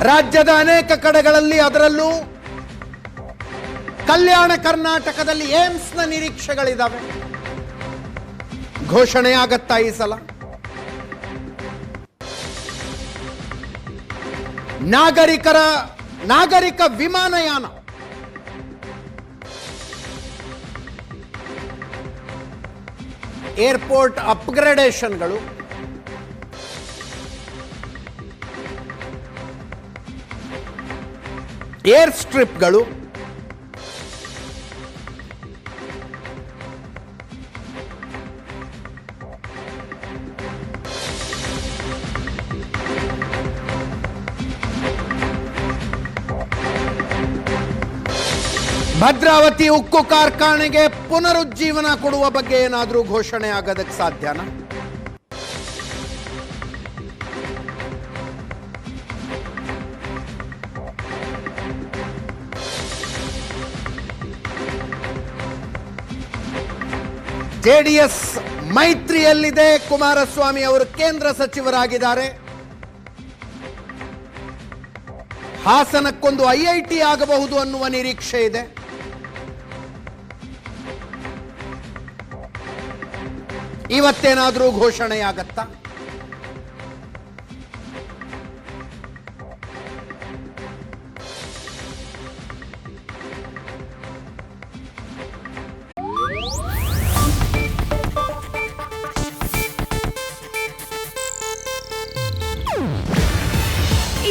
ರಾಜ್ಯದ ಅನೇಕ ಕಡೆಗಳಲ್ಲಿ ಅದರಲ್ಲೂ ಕಲ್ಯಾಣ ಕರ್ನಾಟಕದಲ್ಲಿ ಏಮ್ಸ್ನ ನಿರೀಕ್ಷೆಗಳಿದ್ದಾವೆ ಘೋಷಣೆಯಾಗತ್ತಾ ಈ ಸಲ. ನಾಗರಿಕರ, ನಾಗರಿಕ ವಿಮಾನಯಾನ. ಏರ್ಪೋರ್ಟ್ ಅಪ್ಗ್ರೇಡೇಷನ್ಗಳು. ಏರ್ ಸ್ಟ್ರಿಪ್ಗಳು. ಭದ್ರಾವತಿ ಉಕ್ಕು ಕಾರ್ಖಾನೆಗೆ ಪುನರುಜ್ಜೀವನ ಕೊಡುವ ಬಗ್ಗೆ ಏನಾದರೂ ಘೋಷಣೆ ಆಗೋದಕ್ಕೆ ಸಾಧ್ಯನಾ? ಜೆಡಿಎಸ್ ಮೈತ್ರಿಯಲ್ಲಿದೆ. ಕುಮಾರಸ್ವಾಮಿ ಅವರು ಕೇಂದ್ರ ಸಚಿವರಾಗಿದ್ದಾರೆ. ಹಾಸನಕ್ಕೊಂದು ಐಐಟಿ ಆಗಬಹುದು ಅನ್ನುವ ನಿರೀಕ್ಷೆ ಇದೆ. ಇವತ್ತೇನಾದರೂ ಘೋಷಣೆಯಾಗತ್ತಾ?